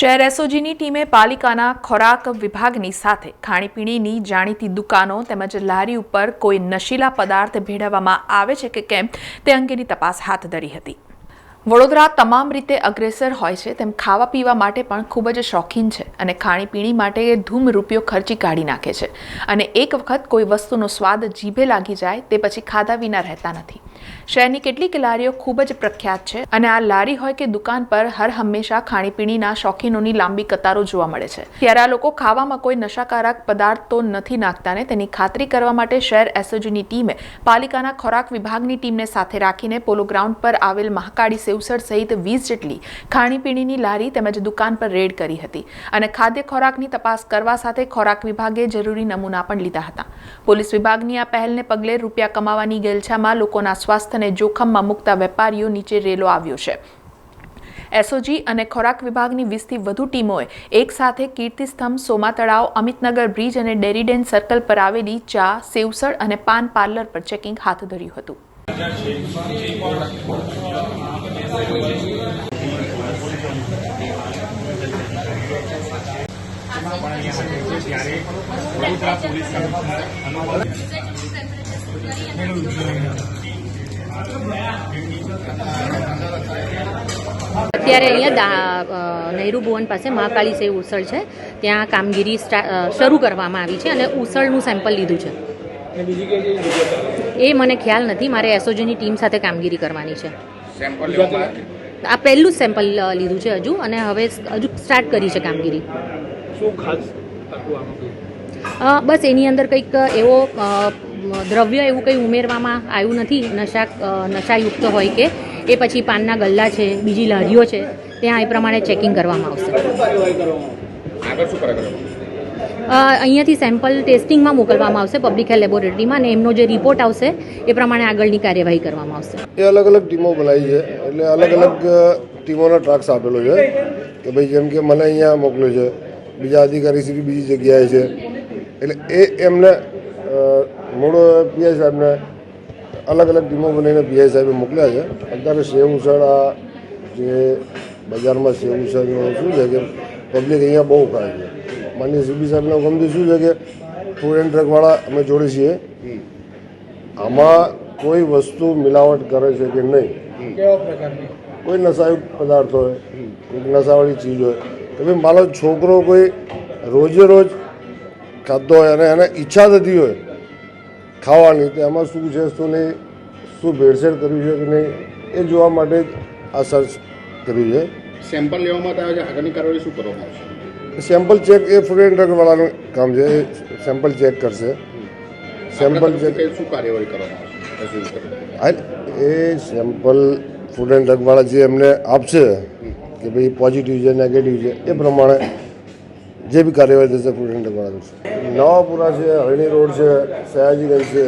શહેર એસઓજીની ટીમે પાલિકાના ખોરાક વિભાગની સાથે ખાણીપીણીની જાણીતી દુકાનો તેમજ લારી ઉપર કોઈ નશીલા પદાર્થ ભેળવવામાં આવે છે કે કેમ તે અંગેની તપાસ હાથ ધરી હતી. વડોદરા તમામ રીતે અગ્રેસર હોય છે તેમ ખાવા પીવા માટે પણ ખૂબ જ શોખીન છે અને ખાણીપીણી માટે ધૂમ રૂપિયો ખર્ચી કાઢી નાખે છે અને એક વખત કોઈ વસ્તુનો સ્વાદ જીભે લાગી જાય તે પછી ખાધા વિના રહેતા નથી. શહેરની કેટલીક લારીઓ ખૂબ જ પ્રખ્યાત છે અને આ લારી હોય કે દુકાન પર હર હંમેશા ખાણીપીણીના શોખીનોની લાંબી કતારો જોવા મળે છે. ત્યારે આ લોકો ખાવામાં કોઈ નશાકારક પદાર્થ તો નથી નાખતા ને તેની ખાતરી કરવા માટે શહેર એસઓજીની ટીમે પાલિકાના ખોરાક વિભાગની ટીમને સાથે રાખીને પોલો ગ્રાઉન્ડ પર આવેલ મહાકાળી સેવસર સહિત વીસ જેટલી ખાણીપીણીની લારી તેમજ દુકાન પર રેડ કરી હતી અને ખાદ્ય ખોરાકની તપાસ કરવા સાથે ખોરાક વિભાગે જરૂરી નમૂના પણ લીધા હતા. પોલીસ વિભાગની આ પહેલને પગલે રૂપિયા કમાવાની ગેલછામાં લોકોના સ્વાસ્થ્યને જોખમમાં મૂકતા વેપારીઓ નીચે રેલો આવ્યો છે. એસઓજી અને ખોરાક વિભાગની વીસથી વધુ ટીમોએ એક સાથે કીર્તિસ્તંભ સોમા તળાવ અમિતનગર બ્રિજ અને ડેરીડેન સર્કલ પર આવેલી ચા, સેવસળ અને પાન પાર્લર પર ચેકિંગ હાથ ધર્યું હતું. અત્યારે અહીંયા દા નહેરુ ભુવન પાસે મહાકાળી સેવ ઉસળ છે. ત્યાં કામગીરી શરૂ કરવામાં આવી છે અને ઉસળનું સેમ્પલ લીધું છે. એ મને ખ્યાલ નથી. મારે એસઓજીની ટીમ સાથે કામગીરી કરવાની છે. આ પહેલું જ સેમ્પલ લીધું છે હજુ અને હવે હજુ સ્ટાર્ટ કરી છે કામગીરી. બસ એની અંદર કંઈક એવો દ્રવ્ય એવું કંઈ ઉમેરવામાં આવ્યું નથી નશા નશાયુક્ત હોય કે એ પછી પાનના ગલ્લા છે બીજી લારીઓ છે ત્યાં એ પ્રમાણે ચેકિંગ કરવામાં આવશે. આગળ શું કરે કરે અ, અહીંયાથી સેમ્પલ ટેસ્ટિંગમાં મોકલવામાં આવશે પબ્લિક હેલ્થ લેબોરેટરીમાં અને એમનો જે રિપોર્ટ આવશે એ પ્રમાણે આગળની કાર્યવાહી કરવામાં આવશે. એ અલગ અલગ ટીમો બનાવી છે એટલે અલગ અલગ ટીમોનો ટાસ્ક આપેલો છે કે ભાઈ જેમ કે મને અહીંયા મોકલ્યો છે બીજા અધિકારી શ્રી બીજી જગ્યાએ છે એટલે એ એમને મૂળ પીઆઈ સાહેબને અલગ અલગ ટીમો બનાવીને પીઆઈ સાહેબે મોકલ્યા છે. અત્યારે સેવ ઉછળ આ જે બજારમાં સેવ ઉસળનું શું છે કે પબ્લિક અહીંયા બહુ ખાય છે. માન્ય સીબી સાહેબને ગમતું શું છે કે ફૂડ એન્ડ ડ્રગવાળા અમે જોડે છીએ. આમાં કોઈ વસ્તુ મિલાવટ કરે છે કે નહીં? કોઈ નશાયુક્ત પદાર્થ હોય કોઈ નશાવાળી ચીજ હોય. કે ભાઈ મારો છોકરો કોઈ રોજે રોજ ખાતો હોય અને એને ઈચ્છા થતી હોય ખાવાની તો એમાં શું છે શું નહીં શું ભેળસેળ કર્યું છે કે નહીં એ જોવા માટે આ સર્ચ કર્યું છે. સેમ્પલ લેવા માટે આવે છે આગળની કાર્યવાહી શું કરવામાં આવશે? સેમ્પલ ચેક એ ફૂડ એન્ડ ડ્રગવાળાનું કામ છે એ સેમ્પલ ચેક કરશે. સેમ્પલ ચેક શું કાર્યવાહી કરવામાં આવશે? એ સેમ્પલ ફૂડ એન્ડ ડ્રગવાળા જે એમને આપશે કે ભાઈ પોઝિટિવ છે નેગેટિવ છે એ પ્રમાણે જે બી કાર્યવાહી થશે પ્રુડન્ટ દ્વારા થશે. નવાપુરા છે, હરણી રોડ છે, સયાજીગંજ છે.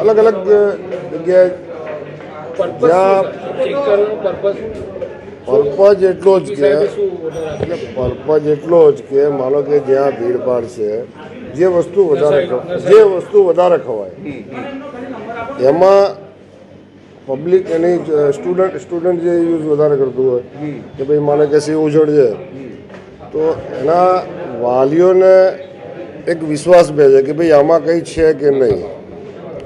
અલગ અલગ જગ્યાએ જ્યાં પર્પઝ એટલો જ કે, એટલે પર્પઝ એટલો જ કે, માનો કે જ્યાં ભીડભાડ છે, જે વસ્તુ વધારે જે વસ્તુ વધારે ખવાય. એમાં પબ્લિક એની સ્ટુડન્ટ સ્ટુડન્ટ જે યુઝ વધારે કરતું હોય, કે ભાઈ માને કે સેવ ઉછળ છે તો એના વાલીઓને એક વિશ્વાસ બે છે કે ભાઈ આમાં કંઈ છે કે નહીં?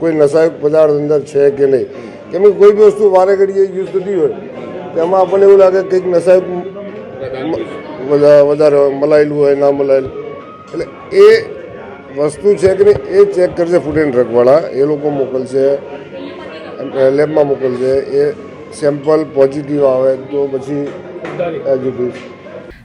કોઈ નશાયુક્ત પદાર્થ અંદર છે કે નહીં? કેમ કે કોઈ બી વસ્તુ વારે ઘડીએ યુઝ થતી હોય તો એમાં આપણને એવું લાગે કંઈક નશાયુક્ત વધારે મલાયેલું હોય ના મલાયેલું. એટલે એ વસ્તુ છે કે નહીં એ ચેક કરશે ફૂડ એન્ડ ડ્રગવાળા એ લોકો મોકલશે લેબમાં મોકલશે એ સેમ્પલ પોઝિટિવ આવે તો પછી એજ્યુકેટ